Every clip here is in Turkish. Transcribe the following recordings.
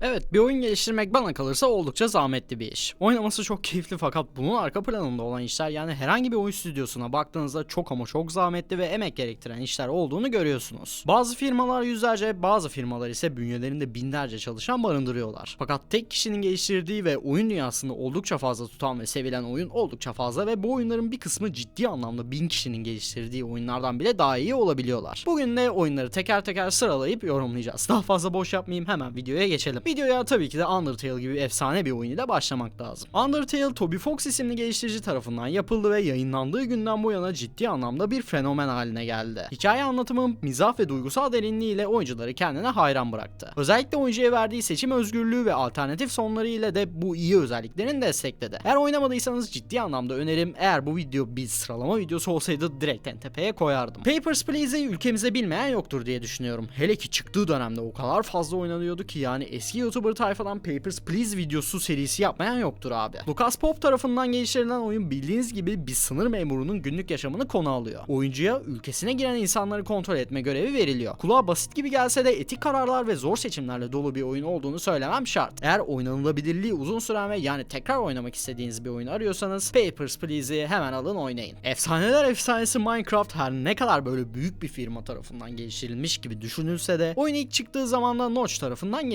Evet bir oyun geliştirmek bana kalırsa oldukça zahmetli bir iş. Oynaması çok keyifli fakat bunun arka planında olan işler yani herhangi bir oyun stüdyosuna baktığınızda çok ama çok zahmetli ve emek gerektiren işler olduğunu görüyorsunuz. Bazı firmalar yüzlerce bazı firmalar ise bünyelerinde binlerce çalışan barındırıyorlar. Fakat tek kişinin geliştirdiği ve oyun dünyasında oldukça fazla tutan ve sevilen oyun oldukça fazla ve bu oyunların bir kısmı ciddi anlamda bin kişinin geliştirdiği oyunlardan bile daha iyi olabiliyorlar. Bugün de oyunları teker teker sıralayıp yorumlayacağız. Daha fazla boş yapmayayım hemen videoya geçelim. Videoya tabii ki de Undertale gibi efsane bir oyun ile başlamak lazım. Undertale Toby Fox isimli geliştirici tarafından yapıldı ve yayınlandığı günden bu yana ciddi anlamda bir fenomen haline geldi. Hikaye anlatımı, mizah ve duygusal derinliğiyle oyuncuları kendine hayran bıraktı. Özellikle oyuncuya verdiği seçim özgürlüğü ve alternatif sonları ile de bu iyi özelliklerini destekledi. Eğer oynamadıysanız ciddi anlamda önerim eğer bu video bir sıralama videosu olsaydı direkt en tepeye koyardım. Papers, Please'i ülkemizde bilmeyen yoktur diye düşünüyorum. Hele ki çıktığı dönemde o kadar fazla oynanıyordu ki yani eski YouTuber tayfadan Papers, Please videosu serisi yapmayan yoktur abi. Lucas Pop tarafından geliştirilen oyun bildiğiniz gibi bir sınır memurunun günlük yaşamını konu alıyor. Oyuncuya ülkesine giren insanları kontrol etme görevi veriliyor. Kulağa basit gibi gelse de etik kararlar ve zor seçimlerle dolu bir oyun olduğunu söylemem şart. Eğer oynanılabilirliği uzun süren ve yani tekrar oynamak istediğiniz bir oyun arıyorsanız Papers, Please'i hemen alın oynayın. Efsaneler efsanesi Minecraft her ne kadar böyle büyük bir firma tarafından geliştirilmiş gibi düşünülse de oyun ilk çıktığı zamanda Notch tarafından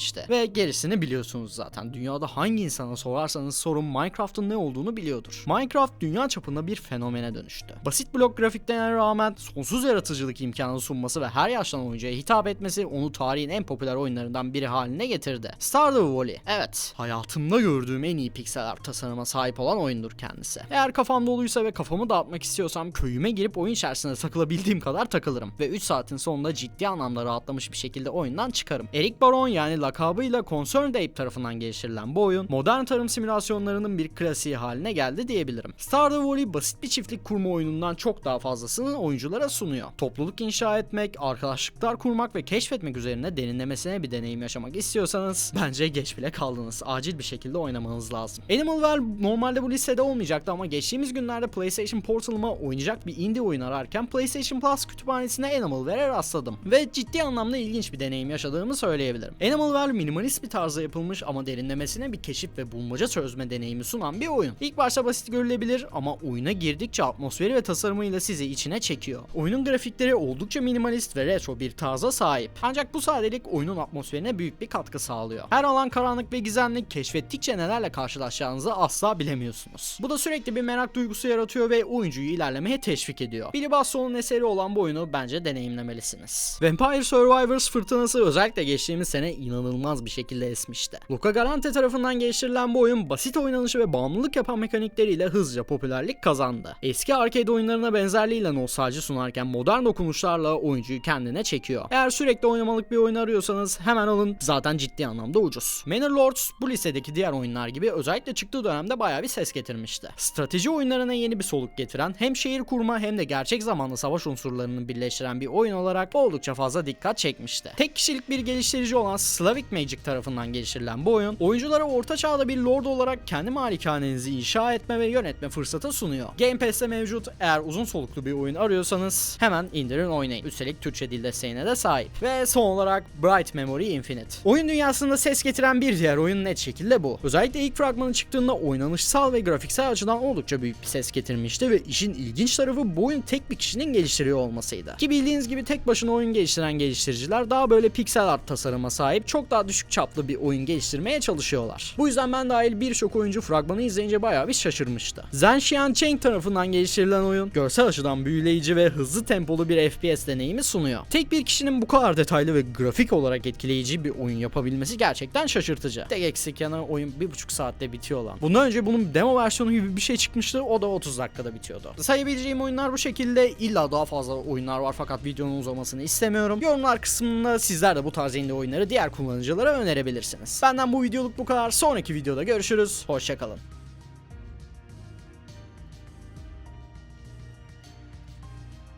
geliştirilmişti. Ve gerisini biliyorsunuz zaten. Dünyada hangi insana sorarsanız sorun Minecraft'ın ne olduğunu biliyordur. Minecraft dünya çapında bir fenomene dönüştü. Basit blok grafiklerine rağmen sonsuz yaratıcılık imkanı sunması ve her yaştan oyuncuya hitap etmesi onu tarihin en popüler oyunlarından biri haline getirdi. Stardew Valley. Evet, hayatımda gördüğüm en iyi piksel art tasarıma sahip olan oyundur kendisi. Eğer kafam doluysa ve kafamı dağıtmak istiyorsam köyüme girip oyun içerisinde takılabildiğim kadar takılırım. Ve 3 saatin sonunda ciddi anlamda rahatlamış bir şekilde oyundan çıkarım. Eric Baron yani lakabıyla Concerned Ape tarafından geliştirilen bu oyun modern tarım simülasyonlarının bir klasiği haline geldi diyebilirim. Stardew Valley basit bir çiftlik kurma oyunundan çok daha fazlasını oyunculara sunuyor. Topluluk inşa etmek, arkadaşlıklar kurmak ve keşfetmek üzerine derinlemesine bir deneyim yaşamak istiyorsanız bence geç bile kaldınız. Acil bir şekilde oynamanız lazım. Animalware normalde bu listede olmayacaktı ama geçtiğimiz günlerde PlayStation Portal'ıma oynayacak bir indie oyun ararken PlayStation Plus kütüphanesine Animalware'e rastladım. Ve ciddi anlamda ilginç bir deneyim yaşadığımı söyleyebilirim. Animalware minimalist bir tarzda yapılmış ama derinlemesine bir keşif ve bulmaca çözme deneyimi sunan bir oyun. İlk başta basit görülebilir ama oyuna girdikçe atmosferi ve tasarımıyla sizi içine çekiyor. Oyunun grafikleri oldukça minimalist ve retro bir tarza sahip. Ancak bu sadelik oyunun atmosferine büyük bir katkı sağlıyor. Her alan karanlık ve gizemli keşfettikçe nelerle karşılaşacağınızı asla bilemiyorsunuz. Bu da sürekli bir merak duygusu yaratıyor ve oyuncuyu ilerlemeye teşvik ediyor. Billy Basso'nun eseri olan bu oyunu bence deneyimlemelisiniz. Vampire Survivors fırtınası özellikle geçtiğimiz sene inanılmaz bir şekilde esmişti. Luca Galante tarafından geliştirilen bu oyun basit oynanışı ve bağımlılık yapan mekanikleriyle hızlıca popülerlik kazandı. Eski arcade oyunlarına benzerliğiyle nostalji sunarken modern dokunuşlarla oyuncuyu kendine çekiyor. Eğer sürekli oynamalık bir oyun arıyorsanız hemen alın zaten ciddi anlamda ucuz. Manor Lords bu listedeki diğer oyunlar gibi özellikle çıktığı dönemde bayağı bir ses getirmişti. Strateji oyunlarına yeni bir soluk getiren hem şehir kurma hem de gerçek zamanlı savaş unsurlarını birleştiren bir oyun olarak oldukça fazla dikkat çekmişti. Tek kişilik bir geliştirici olan Slavic Magic tarafından geliştirilen bu oyun oyunculara orta çağda bir lord olarak kendi malikanenizi inşa etme ve yönetme fırsatı sunuyor. Game Pass'te mevcut eğer uzun soluklu bir oyun arıyorsanız hemen indirin oynayın. Üstelik Türkçe dil desteğine de sahip. Ve son olarak Bright Memory Infinite. Oyun dünyasında ses getiren bir diğer oyun net şekilde bu. Özellikle ilk fragmanı çıktığında oynanışsal ve grafiksel açıdan oldukça büyük bir ses getirmişti ve işin ilginç tarafı bu oyun tek bir kişinin geliştiriyor olmasıydı. Ki bildiğiniz gibi tek başına oyun geliştiren geliştiriciler daha böyle piksel art tasarıma sahip çok daha düşük çaplı bir oyun geliştirmeye çalışıyorlar. Bu yüzden ben dahil birçok oyuncu fragmanı izleyince bayağı bir şaşırmıştı. Zenshian Cheng tarafından geliştirilen oyun görsel açıdan büyüleyici ve hızlı tempolu bir FPS deneyimi sunuyor. Tek bir kişinin bu kadar detaylı ve grafik olarak etkileyici bir oyun yapabilmesi gerçekten şaşırtıcı. Tek eksik yanı oyun 1,5 saatte bitiyor lan. Bundan önce bunun demo versiyonu gibi bir şey çıkmıştı o da 30 dakikada bitiyordu. Sayabileceğim oyunlar bu şekilde illa daha fazla oyunlar var fakat videonun uzamasını istemiyorum. Yorumlar kısmında sizler de bu tarz indie oyunları diğer kullanıcılara önerebilirsiniz. Benden bu videoluk bu kadar. Sonraki videoda görüşürüz. Hoşçakalın.